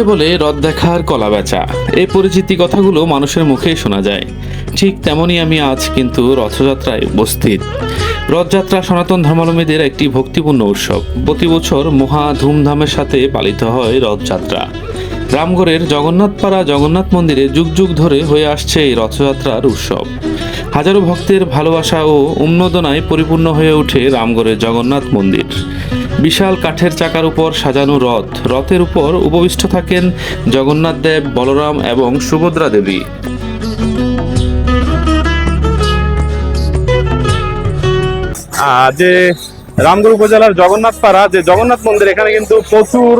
কথায় বলে, রথ দেখার কলা বেচা। এই পরিচিতি কথাগুলো মানুষের মুখেই শোনা যায়। ঠিক তেমনই আমি আজ কিন্তু রথযাত্রায় উপস্থিত। রথযাত্রা সনাতন ধর্মাবলম্বীদের একটি ভক্তিপূর্ণ উৎসব। প্রতি বছর মহা ধুমধামের সাথে পালিত হয় রথযাত্রা। রামগড়ের জগন্নাথপাড়া জগন্নাথ মন্দিরে যুগ যুগ ধরে হয়ে আসছে এই রথযাত্রার উৎসব। হাজারো ভক্তের ভালোবাসা ও উন্নদনায় পরিপূর্ণ হয়ে ওঠে রামগড়ের জগন্নাথ মন্দির। বিশাল কাঠের চাকার উপর সাজানো রথ। রথের উপর উপবিষ্ট থাকেন জগন্নাথ দেব, বলরাম এবং সুভদ্রা দেবী। যে রামগড় উপজেলার জগন্নাথ পাড়া, যে জগন্নাথ মন্দির, এখানে কিন্তু প্রচুর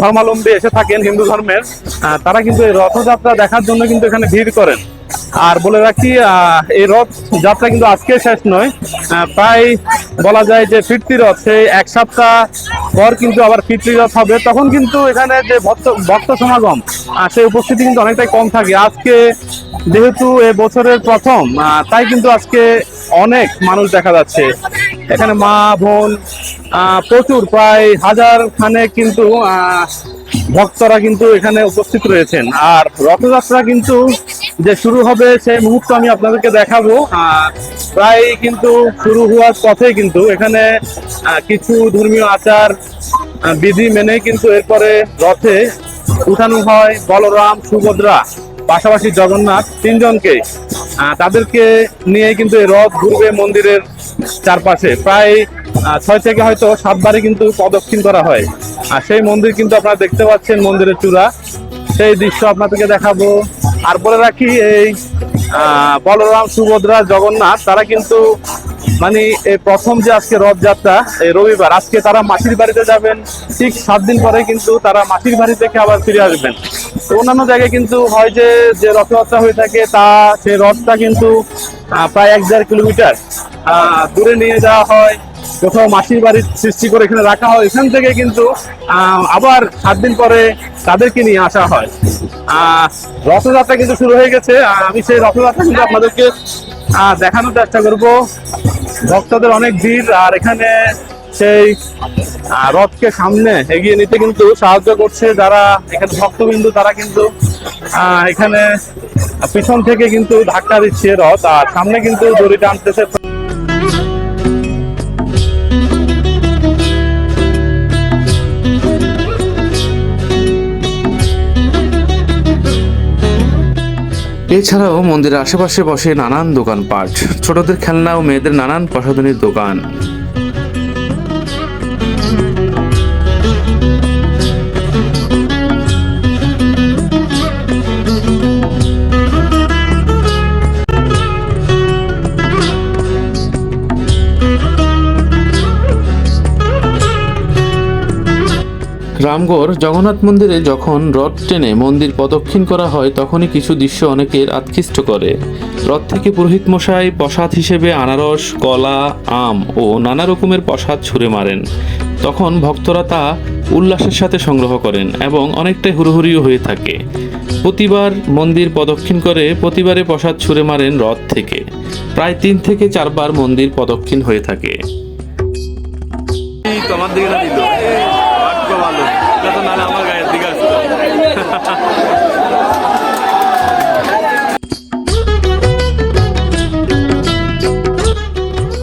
ধর্মাবলম্বী এসে থাকেন হিন্দু ধর্মের। তারা কিন্তু এই রথযাত্রা দেখার জন্য কিন্তু এখানে ভিড় করেন। আর বলে রাখি এই রথ যাত্রা কিন্তু আজকে শেষ নয়। প্রায় বলা যায় যে ফিরতি রথ, সেই এক সপ্তাহ পর কিন্তু আবার ফিরতি রথ হবে। তখন কিন্তু এখানে যে ভক্ত ভক্ত সমাগম সেই উপস্থিতি কিন্তু অনেকটাই কম থাকে। আজকে যেহেতু এ বছরের প্রথম তাই কিন্তু আজকে অনেক মানুষ দেখা যাচ্ছে। এখানে মা, বোন প্রচুর, প্রায় হাজার খানে কিন্তু ভক্তরা কিন্তু এখানে উপস্থিত রয়েছেন। আর রথযাত্রা কিন্তু যে শুরু হবে সেই মুহূর্ত আমি আপনাদেরকে দেখাবো। আহ, প্রায় কিন্তু শুরু হওয়ার পথে কিন্তু এখানে কিছু ধর্মীয় আচার বিধি মেনে কিন্তু এরপরে রথে উঠানো হয় বলরাম সুভদ্রা পাশাপাশি জগন্নাথ তিনজনকে। তাদেরকে নিয়ে কিন্তু এই রথ ঘুরবে মন্দিরের চারপাশে। প্রায় ছয় থেকে হয়তো সাতবারে কিন্তু প্রদক্ষিণ করা হয়। আর সেই মন্দির কিন্তু আপনারা দেখতে পাচ্ছেন মন্দিরের চূড়া। সেই দৃশ্য আপনাদেরকে দেখাবো। আর বলে রাখি এই বলরাম, সুভদ্রা, জগন্নাথ, তারা কিন্তু মানে এই প্রথম যে আজকে রথযাত্রা, এই রবিবার, আজকে তারা মাসির বাড়িতে যাবেন, ঠিক সাত দিন পরে কিন্তু তারা মাসির বাড়ি থেকে আবার ফিরে আসবেন। তো অন্যান্য জায়গায় কিন্তু হয় যে যে রথযাত্রা হয়ে থাকে, তা সেই রথটা কিন্তু প্রায় এক দেড় কিলোমিটার দূরে নিয়ে যাওয়া হয়। কোথাও মাসির বাড়ির সৃষ্টি করে এখানে রাখা হয়। এখান থেকে কিন্তু আবার সাত দিন পরে তাদেরকে নিয়ে আসা হয়। রথযাত্রা কিন্তু শুরু হয়ে গেছে। আমি সেই রথযাত্রা কিন্তু আপনাদেরকে দেখানোর চেষ্টা করব। ভক্তদের অনেক ভিড়, আর এখানে সেই রথকে সামনে এগিয়ে নিতে কিন্তু সাহায্য করছে যারা, এখানে ভক্তবিন্দু, তারা কিন্তু এখানে পিছন থেকে কিন্তু ধাক্কা দিচ্ছে রথ। আর সামনে কিন্তু দড়ি টানতেছে এছাড়াও মন্দিরের আশেপাশে বসে নানান দোকান দোকানপাট। ছোটদের খেলনা ও মেয়েদের নানান প্রসাধনীর দোকান। রামগড়, জগন্নাথ মন্দিরে যখন রথ টেনে মন্দির প্রদক্ষিণ করা হয়, তখনই কিছু দৃশ্য অনেকের আকৃষ্ট করে। রথ থেকে পুরোহিত মশাই প্রসাদ হিসেবে আনারস, কলা, আম ও নানা রকমের প্রসাদ ছুঁড়ে মারেন। তখন ভক্তরা তা উল্লাসের সাথে সংগ্রহ করেন এবং অনেকটাই হুড়োহুড়িও হয়ে থাকে। প্রতিবার মন্দির প্রদক্ষিণ করে প্রতিবারে প্রসাদ ছুঁড়ে মারেন রথ থেকে। প্রায় তিন থেকে চারবার মন্দির প্রদক্ষিণ হয়ে থাকে। তোমার দিকে না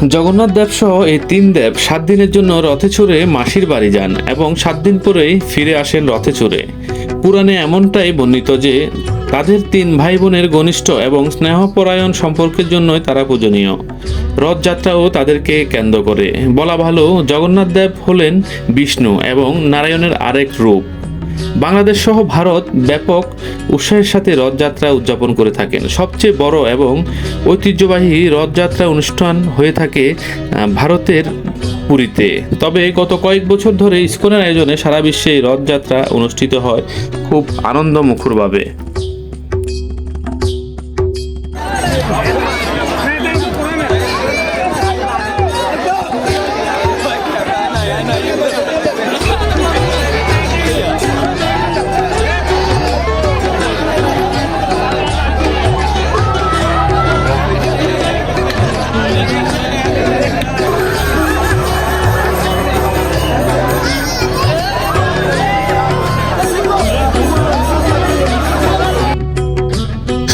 জগন্নাথ দেব সহ এই তিন দেব সাত দিনের জন্য রথে চড়ে মাসির বাড়ি যান এবং সাত দিন পরেই ফিরে আসেন রথে চড়ে। পুরাণে এমনটাই বর্ণিত যে, তাদের তিন ভাই বোনের ঘনিষ্ঠ এবং স্নেহপরায়ণ সম্পর্কের জন্যই তারা পূজনীয়। রথযাত্রাও তাদেরকে কেন্দ্র করে। বলা ভালো, জগন্নাথ দেব হলেন বিষ্ণু এবং নারায়ণের আরেক রূপ। বাংলাদেশ সহ ভারত ব্যাপক উৎসাহের সাথে রথযাত্রা উদযাপন করে থাকেন। সবচেয়ে বড় এবং ঐতিহ্যবাহী রথযাত্রা অনুষ্ঠান হয়ে থাকে ভারতের পুরীতে। তবে গত কয়েক বছর ধরে ইস্কনের আয়োজনে সারা বিশ্বে রথযাত্রা অনুষ্ঠিত হয় খুব আনন্দমুখরভাবে।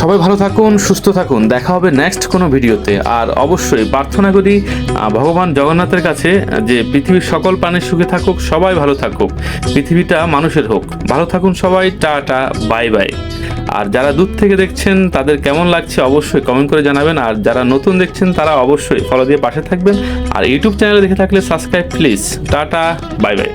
সবাই ভালো থাকুন, সুস্থ থাকুন। দেখা হবে নেক্সট কোনো ভিডিওতে। আর অবশ্যই প্রার্থনা করি ভগবান জগন্নাথের কাছে যে পৃথিবীর সকল প্রাণীর সুখে থাকুক, সবাই ভালো থাকুক। পৃথিবীটা মানুষের হোক। ভালো থাকুন সবাই, টাটা বাই বাই আর যারা দূর থেকে দেখছেন, তাদের কেমন লাগছে অবশ্যই কমেন্ট করে জানাবেন। আর যারা নতুন দেখছেন, তারা অবশ্যই ফলো দিয়ে পাশে থাকবেন। আর ইউটিউব চ্যানেলে দেখে থাকলে subscribe please tata bye bye